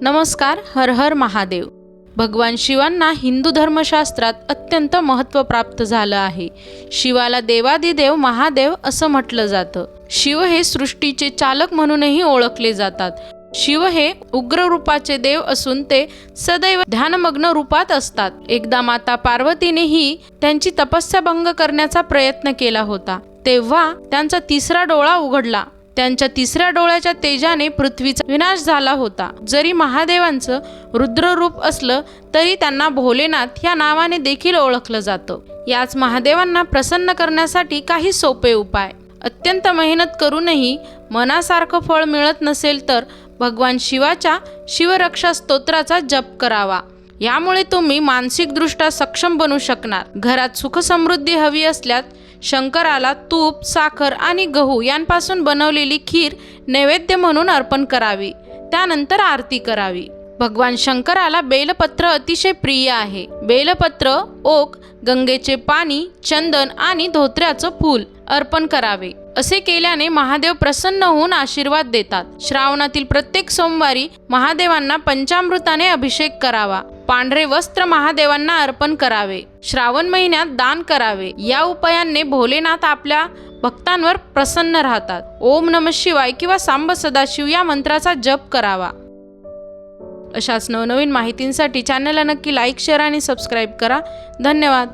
नमस्कार हर हर महादेव. भगवान शिवांना हिंदू धर्मशास्त्रात अत्यंत महत्त्व प्राप्त झालं आहे. शिवाला देवादिदेव महादेव असं म्हटलं जातं. शिव हे सृष्टीचे चालक म्हणूनही ओळखले जातात. शिव हे उग्र रूपाचे देव असून ते सदैव ध्यानमग्न रूपात असतात. एकदा माता पार्वतीनेही त्यांची तपस्या भंग करण्याचा प्रयत्न केला होता. तेव्हा त्यांचा तिसरा डोळा उघडला. त्यांच्या तिसऱ्या डोळ्याच्या तेजाने पृथ्वीचा विनाश झाला होता. जरी महादेवांचं रुद्र रूप असलं तरी त्यांना भोलेनाथ या नावाने देखील ओळखलं जातं. याच महादेवांना प्रसन्न करण्यासाठी काही सोपे उपाय. अत्यंत मेहनत करूनही मनासारखं फळ मिळत नसेल तर भगवान शिवाच्या शिवरक्षा स्तोत्राचा जप करावा. यामुळे तुम्ही मानसिकदृष्ट्या सक्षम बनू शकणार. घरात सुखसमृद्धी हवी असल्यास शंकराला तूप साखर आणि गहू यांपासून बनवलेली खीर नैवेद्य म्हणून अर्पण करावी. त्यानंतर आरती करावी. भगवान शंकराला बेलपत्र अतिशय प्रिय आहे. बेलपत्र ओक गंगेचे पाणी चंदन आणि धोत्र्याचं फूल अर्पण करावे. असे केल्याने महादेव प्रसन्न होऊन आशीर्वाद देतात. श्रावणातील प्रत्येक सोमवारी महादेवांना पंचामृताने अभिषेक करावा. पांढरे वस्त्र महादेवांना अर्पण करावे. श्रावण महिन्यात दान करावे. या उपायांने भोलेनाथ आपल्या भक्तांवर प्रसन्न राहतात. ओम नम शिवाय किंवा सांब सदाशिव या मंत्राचा जप करावा. अशाच नवनवीन माहितींसाठी चॅनलला नक्की लाईक शेअर आणि सबस्क्राईब करा. धन्यवाद.